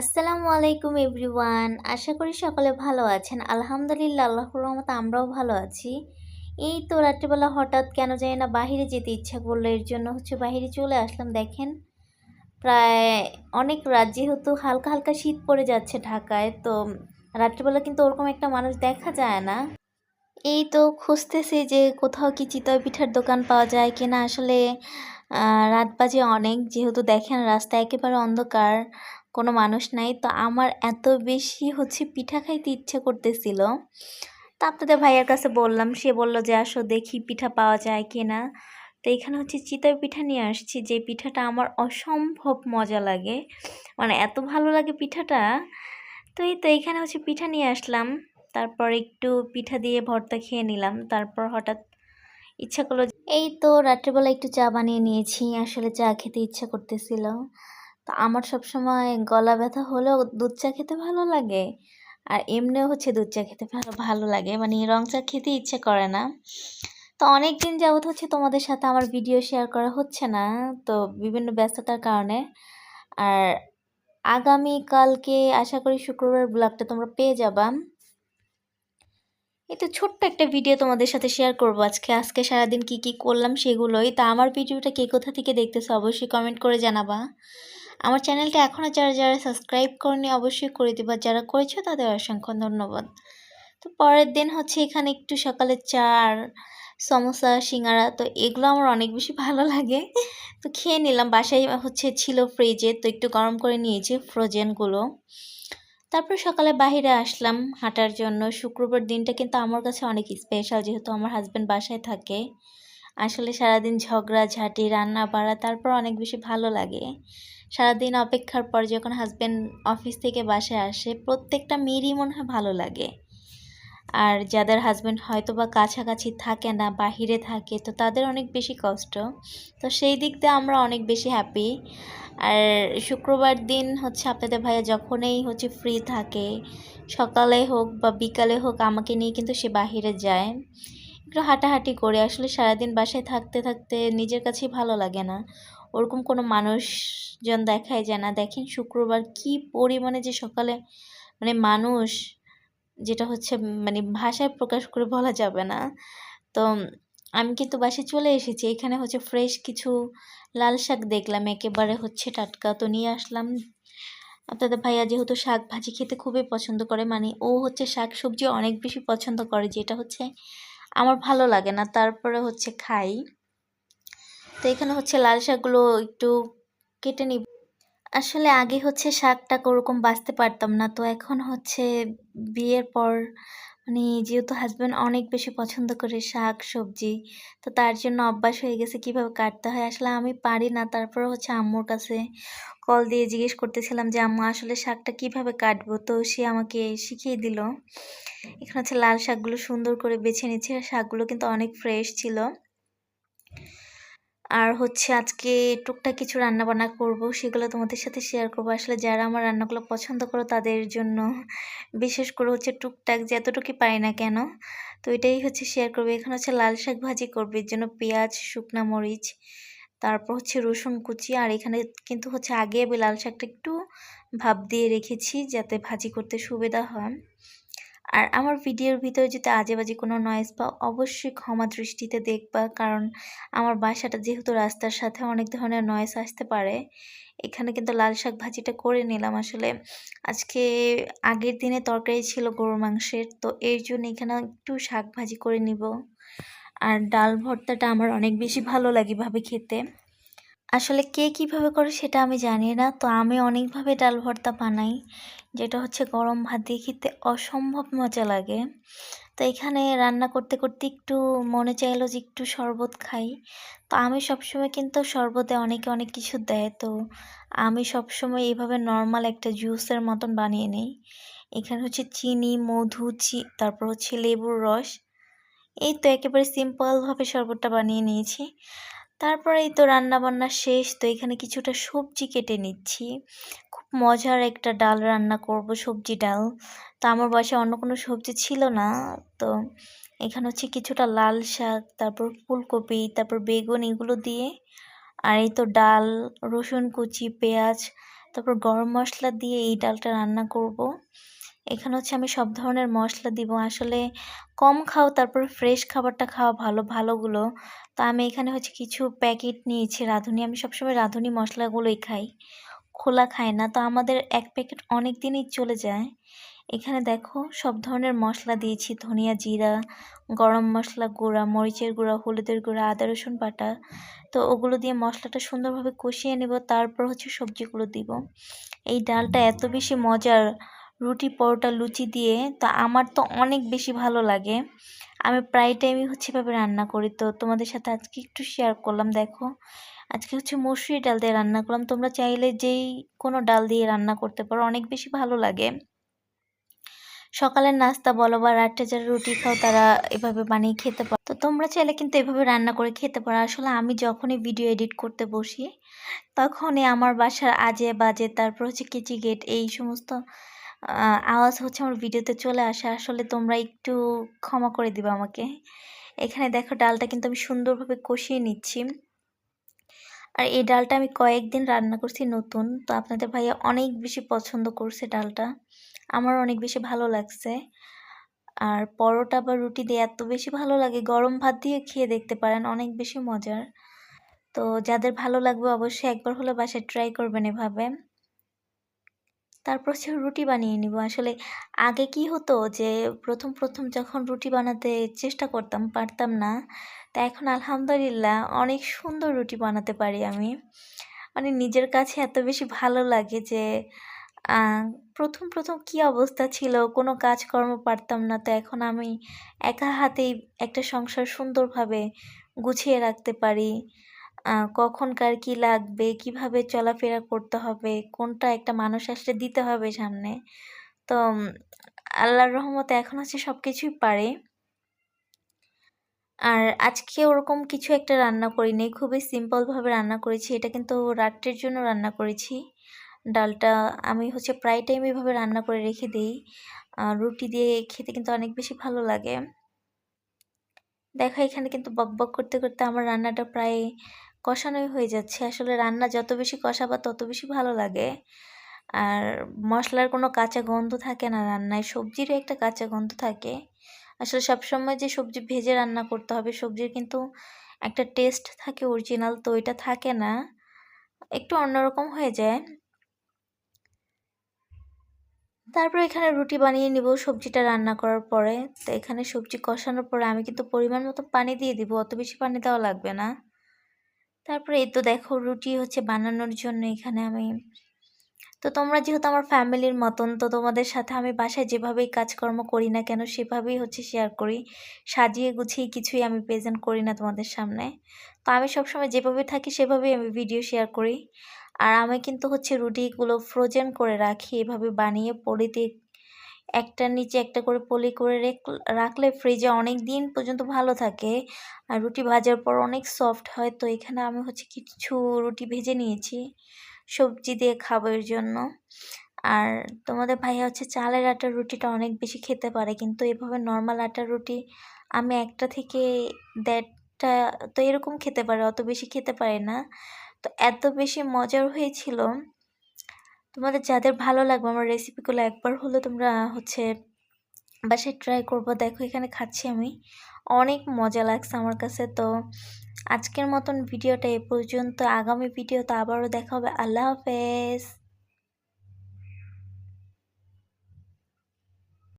আসসালামু আলাইকুম এভরিওয়ান। আশা করি সকলে ভালো আছেন। আলহামদুলিল্লাহ, আল্লাহর রহমতে আমরাও ভালো আছি। এই তো রাত্রিবেলা হঠাৎ কেন জানি না বাহিরে যেতে ইচ্ছা করল, এর জন্য হচ্ছে বাহিরে চলে আসলাম, দেখেন। প্রায় অনেক রাত যেহেতু হালকা হালকা শীত পড়ে যাচ্ছে ঢাকায়, তো রাত্রিবেলা কিন্তু ওরকম একটা মানুষ দেখা যায় না। এই তো খুঁজতেছি যে কোথাও কি চিতই পিঠার দোকান পাওয়া যায় কিনা। আসলে রাত বাজে অনেক, যেহেতু দেখেন রাস্তা একেবারে অন্ধকার। কোনো মানুষ নাই। তো আমার এত বেশি হচ্ছে পিঠা খাইতে ইচ্ছে করতেছিল। তো আপনাদের ভাইয়ের কাছে বললাম, সে বলল যে, আসো দেখি পিঠা পাওয়া যায় কিনা? তো এখানে হচ্ছে চিতই পিঠা নিয়ে আসছি, যে পিঠাটা আমার অসম্ভব মজা লাগে। মানে এত ভালো লাগে পিঠাটা। তো এই তো এখানে হচ্ছে পিঠা নিয়ে আসলাম। তারপর একটু পিঠা দিয়ে ভর্তা খেয়ে নিলাম। তারপর হঠাৎ ইচ্ছা করল এই তো রাত্রেবেলা একটু চা বানিয়ে নিয়েছি। আসলে চা খেতে ইচ্ছা করতেছিল। তো আমার সবসময় গলা ব্যথা হলেও দুধ চা খেতে ভালো লাগে। আর এমনিও হচ্ছে দুধ চা খেতে ভালো ভালো লাগে। মানে রং চা খেতে ইচ্ছে করে না। তো অনেক দিন যাবত হচ্ছে তোমাদের সাথে আমার ভিডিও শেয়ার করা হচ্ছে না, তো বিভিন্ন ব্যস্ততার কারণে। আর আগামী কালকে আশা করি শুক্রবার ব্লগটা তোমরা পেয়ে যাবা। এই তো ছোট্ট একটা ভিডিও তোমাদের সাথে শেয়ার করব আজকে। আজকে সারাদিন কি কি করলাম সেগুলোই। তা আমার ভিডিওটা কে কোথা থেকে দেখতেছো অবশ্যই কমেন্ট করে জানাবা। আমার চ্যানেলটা এখনও যারা যারা সাবস্ক্রাইব করেনি অবশ্যই করে দেবা। যারা করেছ তাদের অসংখ্য ধন্যবাদ। তো পরের দিন হচ্ছে এখানে একটু সকালে চা সমোসা, সিঙ্গারা, তো এগুলো আমার অনেক বেশি ভালো লাগে। তো খেয়ে নিলাম। বাসায় হচ্ছে ছিল ফ্রিজে, তো একটু গরম করে নিয়েছি ফ্রোজেনগুলো তারপর সকালে বাইরে আসলাম হাঁটার জন্য। শুক্রবার দিনটা কিন্তু আমার কাছে অনেক স্পেশাল যেহেতু আমার হাজব্যান্ড বাসায় থাকে। আসলে সারাদিন ঝগড়া, ঝাঁটি রান্না বাড়া তারপর অনেক বেশি ভালো লাগে। সারাদিন অপেক্ষার পর যখন হাজব্যান্ড অফিস থেকে বাসায় আসে, প্রত্যেকটা মেয়েরই মনে হয় ভালো লাগে। আর যাদের হাজব্যান্ড হয়তো বা কাছাকাছি থাকে না, বাহিরে থাকে, তো তাদের অনেক বেশি কষ্ট। তো সেই দিক দিয়ে আমরা অনেক বেশি হ্যাপি আর শুক্রবার দিন হচ্ছে আপনাদের ভাইয়া যখনই হচ্ছে ফ্রি থাকে, সকালে হোক বা বিকালে হোক আমাকে নিয়ে কিন্তু সে বাহিরে যায়। একটু হাঁটাহাঁটি করে, আসলে সারাদিন বাসায় থাকতে থাকতে নিজের কাছেই ভালো লাগে না। ওরকম কোনো মানুষজন দেখায় যায় না, দেখেন শুক্রবার কি পরিমাণে যে সকালে মানে মানুষ যেটা হচ্ছে মানে ভাষায় প্রকাশ করে বলা যাবে না। তো আমি কিন্তু বাসায় চলে এসেছি। এখানে হচ্ছে ফ্রেশ কিছু লাল শাক দেখলাম। একেবারে হচ্ছে টাটকা। তো নিয়ে আসলাম। আপনাদের ভাইয়া যেহেতু শাক ভাজি খেতে খুবই পছন্দ করে মানে ও হচ্ছে শাক সবজি অনেক বেশি পছন্দ করে, যেটা হচ্ছে আমার ভালো লাগে না। তারপরে হচ্ছে খাই। তো এখানে হচ্ছে লাল শাকগুলো একটু কেটে নিব। আসলে আগে হচ্ছে শাকটা ওরকম বাঁচতে পারতাম না। তো এখন হচ্ছে বিয়ের পর মানে যেহেতু হাজব্যান্ড অনেক বেশি পছন্দ করে শাক, সবজি, তো তার জন্য অভ্যাস হয়ে গেছে কীভাবে কাটতে হয়। আসলে আমি পারি না। তারপরে হচ্ছে আম্মুর কাছে কল দিয়ে জিজ্ঞেস করতেছিলাম যে, আম্মু, আসলে শাকটা কীভাবে কাটবো? তো সে আমাকে শিখিয়ে দিল। এখানে হচ্ছে লাল শাকগুলো সুন্দর করে বেছে নিচ্ছে। শাকগুলো কিন্তু অনেক ফ্রেশ ছিল। আর হচ্ছে আজকে টুকটাক কিছু রান্না বান্না করব, সেগুলো তোমাদের সাথে শেয়ার করব। আসলে যারা আমার রান্নাগুলো পছন্দ করো, তাদের জন্য বিশেষ করে হচ্ছে টুকটাক যতটুকুই পাই না কেন, তো এটাই হচ্ছে শেয়ার করবে। এখানে হচ্ছে লাল শাক ভাজি করবে, এর জন্য পেঁয়াজ, শুকনা মরিচ, তারপর হচ্ছে রসুন কুচি, আর এখানে কিন্তু হচ্ছে আগে আমি লাল শাকটা একটু ভাপ দিয়ে রেখেছি যাতে ভাজি করতে সুবিধা হয়। আর আমার ভিডিওর ভিতরে যদি আজে বাজে কোনো নয়েজ পাও, অবশ্যই ক্ষমা দৃষ্টিতে দেখবা। কারণ আমার বাসাটা যেহেতু রাস্তার সাথে অনেক ধরনের নয়েজ আসতে পারে, এখানে কিন্তু লাল শাক ভাজিটা করে নিলাম আসলে। আজকে আগের দিনে তরকারি ছিল গরুর মাংসের, তো এর জন্য এখানে একটু শাক ভাজি করে নিব। আর ডাল ভর্তাটা আমার অনেক বেশি ভালো লাগে ভাবে খেতে। আসলে কে কীভাবে করে সেটা আমি জানি না। তো আমি অনেকভাবে ডাল ভর্তা বানাই, যেটা হচ্ছে গরম ভাত দিয়ে খেতে অসম্ভব মজা লাগে। তো এখানে রান্না করতে করতে একটু মনে চাইলো যে একটু শরবত খাই। তো আমি সবসময় কিন্তু শরবতে অনেকে অনেক কিছু দেয়। তো আমি সবসময় এইভাবে নর্মাল একটা জুসের মতন বানিয়ে নিই। এখানে হচ্ছে চিনি, মধু, চি, তারপর হচ্ছে লেবুর রস। এই তো একেবারে সিম্পলভাবে শরবতটা বানিয়ে নিয়েছি। তারপরে এই তো রান্না বান্না শেষ, তো এখানে কিছুটা সবজি কেটে নিচ্ছি খুব মজার একটা ডাল রান্না করব, সবজি ডাল তো আমার বাসায় অন্য কোনো সবজি ছিল না, তো এখানে হচ্ছে কিছুটা লাল শাক, তারপর ফুলকপি, তারপর বেগুন এগুলো দিয়ে, আর এই তো ডাল, রসুন কুচি, পেঁয়াজ, তারপর গরম মশলা দিয়ে এই ডালটা রান্না করব। এখানে হচ্ছে আমি সব ধরনের মশলা দিব। আসলে কম খাও, তারপর ফ্রেশ খাবারটা খাওয়া ভালো, ভালোগুলো। তো আমি এখানে হচ্ছে কিছু প্যাকেট নিয়েছি। রাঁধুনি, আমি সবসময় রাঁধুনি মশলাগুলোই খাই। খোলা খাই না। তো আমাদের এক প্যাকেট অনেক দিনই চলে যায়। এখানে দেখো সব ধরনের মশলা দিয়েছি। ধনিয়া জিরা, গরম মশলা গুঁড়া, মরিচের গুঁড়া, হলুদের গুঁড়া, আদা, রসুন বাটা। তো ওগুলো দিয়ে মশলাটা সুন্দরভাবে কষিয়ে নেব। তারপর হচ্ছে সবজিগুলো দিব। এই ডালটা এত বেশি মজার রুটি পরোটা লুচি দিয়ে, তা আমার তো অনেক বেশি ভালো লাগে। আমি প্রায় টাইমই হচ্ছে এভাবে রান্না করি। তো তোমাদের সাথে আজকে একটু শেয়ার করলাম, দেখো। আজকে হচ্ছে মসুরি ডাল দিয়ে রান্না করলাম। তোমরা চাইলে যেই কোনো ডাল দিয়ে রান্না করতে পারো, অনেক বেশি ভালো লাগে। সকালের নাস্তা বলো বা রাত্রে যারা রুটি খাও, তারা এভাবে বানিয়ে খেতে পারো। তো তোমরা চাইলে কিন্তু এভাবে রান্না করে খেতে পারো। আসলে আমি যখনই ভিডিও এডিট করতে বসি, তখনই আমার বাসার আজে বাজে তারপর হচ্ছে কিচি গেট এই সমস্ত আওয়াজ হচ্ছে আমার ভিডিওতে চলে আসে। আসলে তোমরা একটু ক্ষমা করে দিবে আমাকে। এখানে দেখো ডালটা কিন্তু আমি সুন্দরভাবে কষিয়ে নিচ্ছি। আর এই ডালটা আমি কয়েকদিন রান্না করছি নতুন। তো আপনাদের ভাইয়া অনেক বেশি পছন্দ করছে ডালটা। আমার অনেক বেশি ভালো লাগছে। আর পরোটা বা রুটি দিয়ে এত বেশি ভালো লাগে। গরম ভাত দিয়ে খেয়ে দেখতে পারেন, অনেক বেশি মজার। তো যাদের ভালো লাগবে অবশ্যই একবার হলে বাসায় ট্রাই করবেন এভাবে। তারপর হচ্ছে রুটি বানিয়ে নিব। আসলে আগে কি হতো যে, প্রথম প্রথম যখন রুটি বানাতে চেষ্টা করতাম, পারতাম না। তা এখন আলহামদুলিল্লাহ অনেক সুন্দর রুটি বানাতে পারি আমি। মানে নিজের কাছে এত বেশি ভালো লাগে যে প্রথম প্রথম কি অবস্থা ছিল? কোনো কাজকর্ম পারতাম না। তো এখন আমি একা হাতেই একটা সংসার সুন্দরভাবে গুছিয়ে রাখতে পারি। কখন কার কী লাগবে? কীভাবে চলাফেরা করতে হবে? কোনটা একটা মানুষ আসলে দিতে হবে সামনে? তো আল্লাহর রহমতে এখন হচ্ছে সব কিছুই পারে। আর আজকে ওরকম কিছু একটা রান্না করিনি, খুবই সিম্পলভাবে রান্না করেছি। এটা কিন্তু রাত্রের জন্য রান্না করেছি। ডালটা আমি হচ্ছে প্রায় টাইম এভাবে রান্না করে রেখে দিই। রুটি দিয়ে খেতে কিন্তু অনেক বেশি ভালো লাগে। দেখা এখানে কিন্তু বক বক করতে করতে আমার রান্নাটা প্রায় কষানোই হয়ে যাচ্ছে। আসলে রান্না যত বেশি কষাবা, তত বেশি ভালো লাগে। আর মশলার কোনো কাঁচা গন্ধ থাকে না রান্নায় সবজিরও একটা কাঁচা গন্ধ থাকে। আসলে সবসময় যে সবজি ভেজে রান্না করতে হবে, সবজির কিন্তু একটা টেস্ট থাকে অরিজিনাল তো এটা থাকে না। একটু অন্যরকম হয়ে যায়। তারপর এখানে রুটি বানিয়ে নিব সবজিটা রান্না করার পরে। তো এখানে সবজি কষানোর পরে আমি কিন্তু পরিমাণ মতো পানি দিয়ে দিব, অত বেশি পানি দেওয়া লাগবে না। তারপরে এই তো দেখো রুটি হচ্ছে বানানোর জন্য এখানে আমি। তো তোমরা যেহেতু আমার ফ্যামিলির মতন, তো তোমাদের সাথে আমি বাসায় যেভাবেই কাজকর্ম করি না কেন সেভাবেই হচ্ছে শেয়ার করি। সাজিয়ে গুছিয়ে কিছুই আমি প্রেজেন্ট করি না তোমাদের সামনে। তো আমি সবসময় যেভাবে থাকি সেভাবেই আমি ভিডিও শেয়ার করি। আর আমি কিন্তু হচ্ছে রুটিগুলো ফ্রোজেন করে রাখি, এভাবে বানিয়ে পলিতে একটার নিচে একটা করে পলি করে রাখলে ফ্রিজে অনেক দিন পর্যন্ত ভালো থাকে। আর রুটি ভাজার পর অনেক সফট হয়। তো এখানে আমি হচ্ছে কিছু রুটি ভেজে নিয়েছি। সবজি দিয়ে খাবার জন্য। আর তোমাদের ভাইয়া হচ্ছে চালের আটার রুটিটা অনেক বেশি খেতে পারে। কিন্তু এভাবে নর্মাল আটার রুটি আমি একটা থেকে দেড়টা তো এরকম খেতে পারে, অত বেশি খেতে পারে না। তো এত বেশি মজার হয়েছিল তোমাদের যাদের ভালো লাগবে আমার রেসিপিগুলো একবার হলো তোমরা হচ্ছে বাসায় ট্রাই করব। দেখো, এখানে খাচ্ছি আমি। অনেক মজা লাগছে আমার কাছে। তো আজকের মতন ভিডিওটা এ পর্যন্ত। আগামী ভিডিও তো আবারও দেখা হবে। আল্লাহ হাফেজ।